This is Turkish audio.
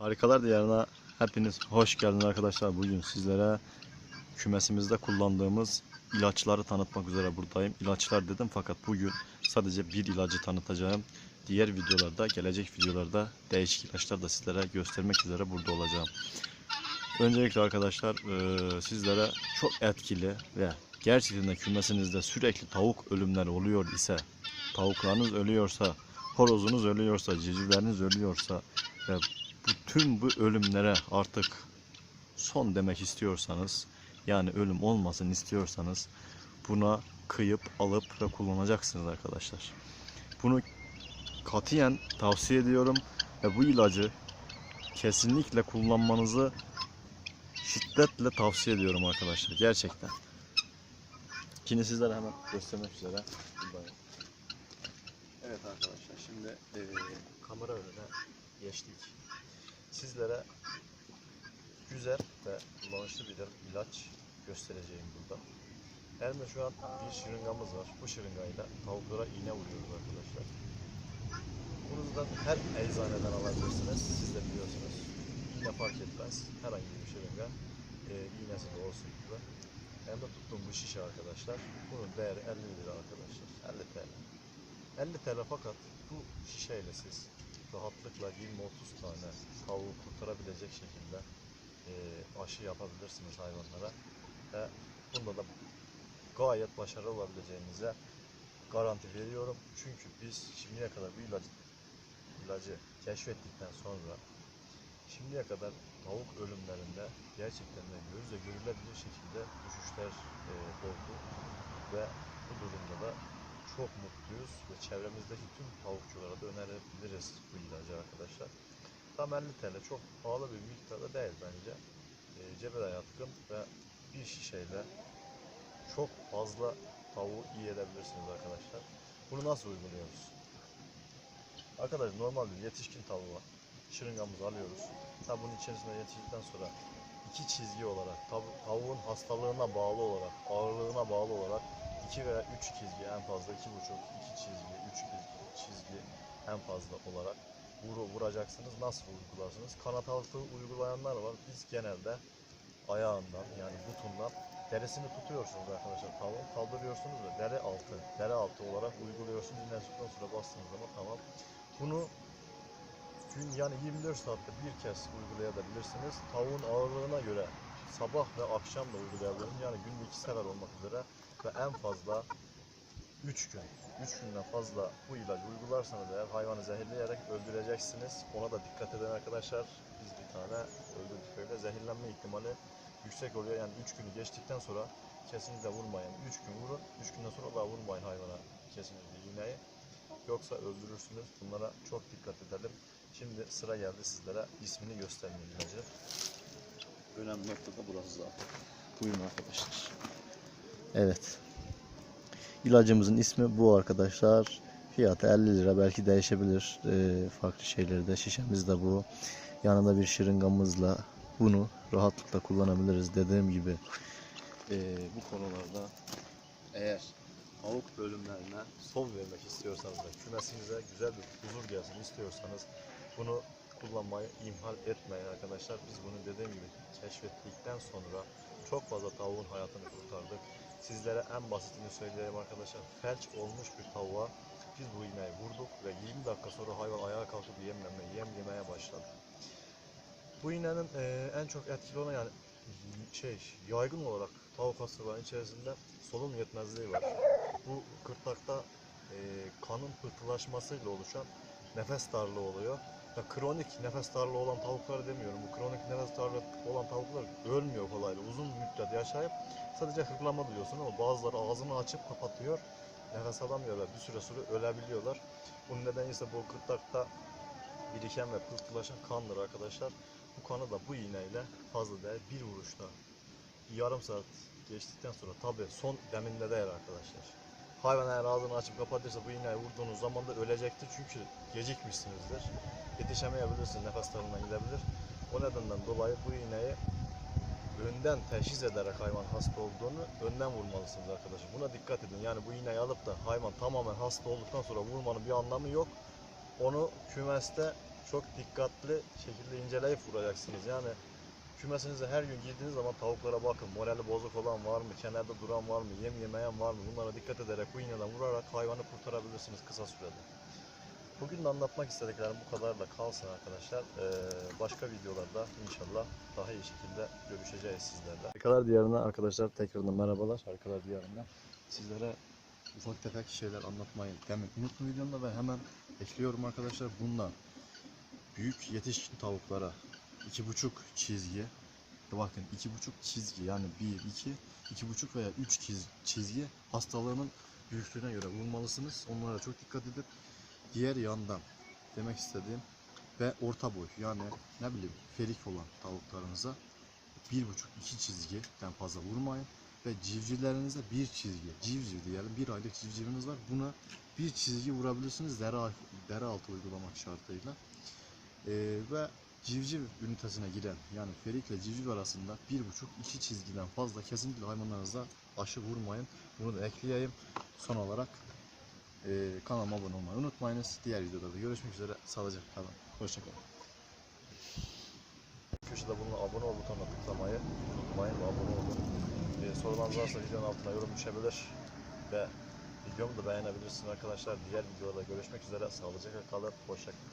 Harikalar Diyarı'na hepiniz hoş geldiniz arkadaşlar. Bugün sizlere kümesimizde kullandığımız ilaçları tanıtmak üzere buradayım. İlaçlar dedim fakat bugün sadece bir ilacı tanıtacağım. Diğer videolarda, gelecek videolarda değişik ilaçlar da sizlere göstermek üzere burada olacağım. Öncelikle arkadaşlar eee, sizlere çok etkili ve gerçekten de kümesinizde sürekli tavuk ölümleri oluyor ise, tavuklarınız ölüyorsa, horozunuz ölüyorsa, civcivleriniz ölüyorsa ve bütün bu ölümlere artık son demek istiyorsanız yani ölüm olmasın istiyorsanız buna kıyıp alıp ve kullanacaksınız arkadaşlar. Bunu katiyen tavsiye ediyorum ve bu ilacı kesinlikle kullanmanızı şiddetle tavsiye ediyorum arkadaşlar gerçekten. Şimdi sizlere hemen göstermek üzere. Evet arkadaşlar şimdi eee, kamera önüne geçtik. Sizlere güzel ve kullanışlı bir ilaç göstereceğim burada. Elimde şu an bir şırıngamız var. Bu şırıngayla tavuklara iğne vuruyoruz arkadaşlar. Bunu da her eczaneden alabilirsiniz. Siz de biliyorsunuz. İğne fark etmez. Herhangi bir şırınga e, iğnesi de olsun burada. Elimde tuttuğum bu şişe arkadaşlar. Bunun değeri 50 lira arkadaşlar. 50 TL. 50 TL fakat bu şişeyle siz rahatlıkla 20-30 tane tavuğu kurtarabilecek şekilde e, aşı yapabilirsiniz hayvanlara ve bunda da gayet başarılı olabileceğinize garanti veriyorum. Çünkü biz şimdiye kadar bu ilacı, ilacı keşfettikten sonra şimdiye kadar tavuk ölümlerinde gerçekten de gözle görülebilir şekilde düşüşler e, oldu ve bu durumda da çok mutluyuz ve çevremizdeki tüm tavukçulara da önerebiliriz bu ilacı arkadaşlar. Tam 50 TL çok pahalı bir miktarda değil bence. E, cebe yatkın ve bir şişeyle çok fazla tavuğu iyi edebilirsiniz arkadaşlar. Bunu nasıl uyguluyoruz? Arkadaşlar normal bir yetişkin tavuğa şırıngamızı alıyoruz. Tabi bunun içerisine yetiştikten sonra iki çizgi olarak tav- tavuğun hastalığına bağlı olarak ağırlığına bağlı olarak iki veya üç çizgi en fazla iki buçuk iki çizgi üç çizgi, çizgi en fazla olarak vuru, vuracaksınız. Nasıl uygularsınız? Kanat altı uygulayanlar var. Biz genelde ayağından yani butundan derisini tutuyorsunuz arkadaşlar tavuğun kaldırıyorsunuz ve deri altı deri altı olarak uyguluyorsunuz. Dinlendikten sonra bastığınız zaman tamam. Bunu gün yani 24 saatte bir kez uygulayabilirsiniz. Tavuğun ağırlığına göre sabah ve akşam da uygulayabilirsiniz. Yani günde iki sefer olmak üzere ve en fazla 3 gün, 3 günden fazla bu ilacı uygularsanız eğer hayvanı zehirleyerek öldüreceksiniz. Ona da dikkat edin arkadaşlar. Biz bir tane öldürdük öyle. Zehirlenme ihtimali yüksek oluyor. Yani 3 günü geçtikten sonra kesinlikle vurmayın. 3 gün vurun, 3 günden sonra daha vurmayın hayvana kesinlikle iğneyi. Yoksa öldürürsünüz. Bunlara çok dikkat edelim. Şimdi sıra geldi sizlere ismini göstermeye ilacı. Önemli nokta da burası zaten. Buyurun arkadaşlar. Evet. İlacımızın ismi bu arkadaşlar. Fiyatı 50 lira belki değişebilir. Ee, farklı şeyleri de şişemiz de bu. Yanında bir şırıngamızla bunu rahatlıkla kullanabiliriz. Dediğim gibi ee, bu konularda eğer tavuk bölümlerine son vermek istiyorsanız ve kümesinize güzel bir huzur gelsin istiyorsanız bunu kullanmayı imhal etmeyin arkadaşlar. Biz bunu dediğim gibi keşfettikten sonra çok fazla tavuğun hayatını kurtardık. Sizlere en basitini söyleyeyim arkadaşlar. Felç olmuş bir tavuğa biz bu iğneyi vurduk ve 20 dakika sonra hayvan ayağa kalkıp yemleme, yem yemeye başladı. Bu iğnenin eee, en çok etkili olan yani şey yaygın olarak tavuk hastalarının içerisinde solunum yetmezliği var. Bu gırtlakta eee, kanın pıhtılaşmasıyla oluşan nefes darlığı oluyor. Ya kronik nefes darlığı olan tavukları demiyorum. Bu kronik nefes darlığı olan tavuklar ölmüyor kolayla. Uzun müddet yaşayıp sadece hırlama duyuyorsun ama bazıları ağzını açıp kapatıyor. Nefes alamıyor ve bir süre sonra ölebiliyorlar. Bunun nedeni ise bu gırtlakta biriken ve pıhtılaşan kandır arkadaşlar. Bu kanı da bu iğneyle fazla değil bir vuruşta yarım saat geçtikten sonra tabi son deminde değil arkadaşlar. Hayvan eğer ağzını açıp kapatırsa bu iğneyi vurduğunuz zaman da ölecektir çünkü gecikmişsinizdir. Yetişemeyebilirsiniz, nefes darlığına gidebilir. O nedenden dolayı bu iğneyi önden teşhis ederek hayvan hasta olduğunu önden vurmalısınız arkadaşlar. Buna dikkat edin. Yani bu iğneyi alıp da hayvan tamamen hasta olduktan sonra vurmanın bir anlamı yok. Onu kümeste çok dikkatli şekilde inceleyip vuracaksınız. Yani kümesinize her gün girdiğiniz zaman tavuklara bakın. Morali bozuk olan var mı? Kenarda duran var mı? Yem yemeyen var mı? Bunlara dikkat ederek bu iğneden vurarak hayvanı kurtarabilirsiniz kısa sürede. Bugün de anlatmak istediklerim bu kadarla kalsın arkadaşlar. Ee, başka videolarda inşallah daha iyi şekilde görüşeceğiz sizlerle. Harikalar Diyarı'na arkadaşlar tekrardan merhabalar. Harikalar Diyarı'na sizlere ufak tefek şeyler anlatmayı demek unuttum videomda ve hemen ekliyorum arkadaşlar. Bundan büyük yetişkin tavuklara iki buçuk çizgi bakın iki buçuk çizgi yani bir iki iki buçuk veya üç çiz- çizgi hastalığının büyüklüğüne göre vurmalısınız. Onlara çok dikkat edip diğer yandan demek istediğim ve orta boy yani ne bileyim ferik olan tavuklarınıza bir buçuk iki çizgiden fazla vurmayın ve civcivlerinize bir çizgi civciv diyelim bir aylık civciviniz var. Buna bir çizgi vurabilirsiniz dere, dere altı uygulamak şartıyla. Ee, ve civciv ünitesine giren yani ferikle civciv arasında bir buçuk iki çizgiden fazla kesinlikle hayvanlarınıza aşı vurmayın. Bunu da ekleyeyim. Son olarak ee, kanalıma abone olmayı unutmayınız. Diğer videolarda görüşmek üzere. Sağlıcakla kalın. Hoşçakalın. Köşede bulunan abone ol butonuna tıklamayı unutmayın ve abone olun. Ee, sorularınız varsa videonun altına yorum düşebilir ve videomu da beğenebilirsiniz arkadaşlar. Diğer videolarda görüşmek üzere. Sağlıcakla kalın. Hoşçakalın.